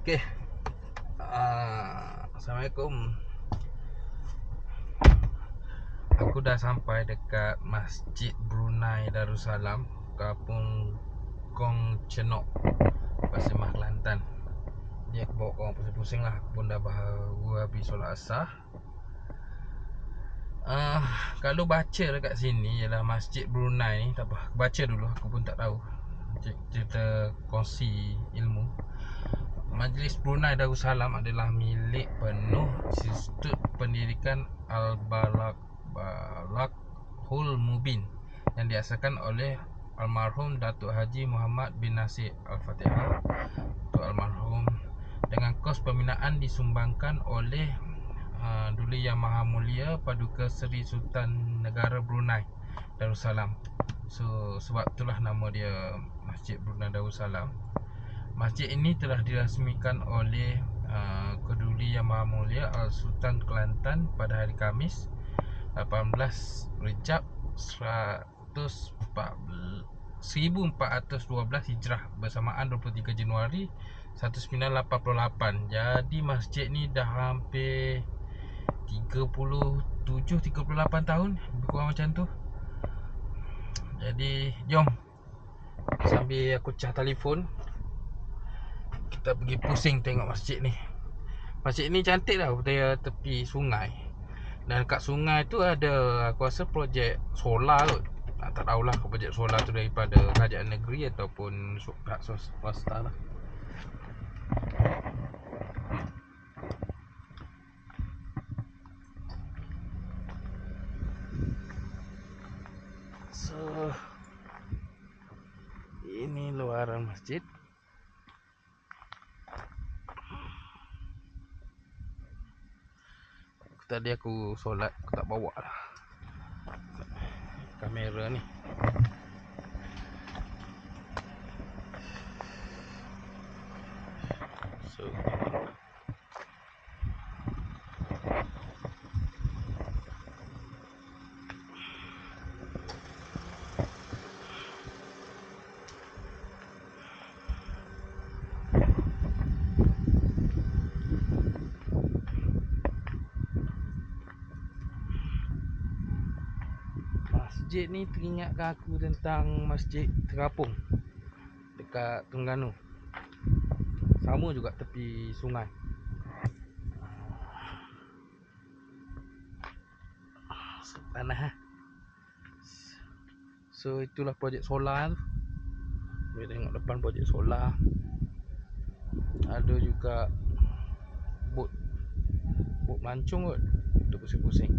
Okey. Uh, Assalamualaikum. Aku dah sampai dekat Masjid Brunei Darussalam, Kampung Kong Cenok, Pasir Mas Kelantan. Ni aku bawa korang pusing-pusing lah Aku pun dah baru habis solat asar uh, Kalau baca dekat sini Ialah Masjid Brunei ni Tak apa, baca dulu Aku pun tak tahu Cerita kongsi ilmu Majlis Brunei Darussalam adalah milik penuh Institut Pendidikan Al-Balak Balak Hul Mubin Yang diasaskan oleh Almarhum Datuk Haji Muhammad bin Nasir Al-Fatihah Datuk Almarhum dengan kos pembinaan disumbangkan oleh uh, Duli Yang Maha Mulia Paduka Seri Sultan Negara Brunei Darussalam. So sebab itulah nama dia Masjid Brunei Darussalam. Masjid ini telah dirasmikan oleh uh, Keduli Yang Maha Mulia Al Sultan Kelantan pada hari Kamis 18 Rejab 1412 Hijrah bersamaan 23 Januari 1988 Jadi masjid ni dah hampir 37-38 tahun Lebih kurang macam tu. Jadi jom. Sambil aku cah telefon Kita pergi pusing tengok masjid ni. Masjid ni cantik lah Dia tepi sungai. Dan kat sungai tu ada Aku rasa projek solar kot. Tak tahulah projek solar tu daripada kerajaan negeri ataupun pihak swasta lah. So Ini luaran masjid Tadi aku solat Aku tak bawa lah. Kamera ni masjid ni teringatkan aku tentang masjid terapung dekat Terengganu. Sama juga tepi sungai. Panas ha? so itulah projek solar boleh tengok depan projek solar ada juga bot bot melancong kot untuk pusing-pusing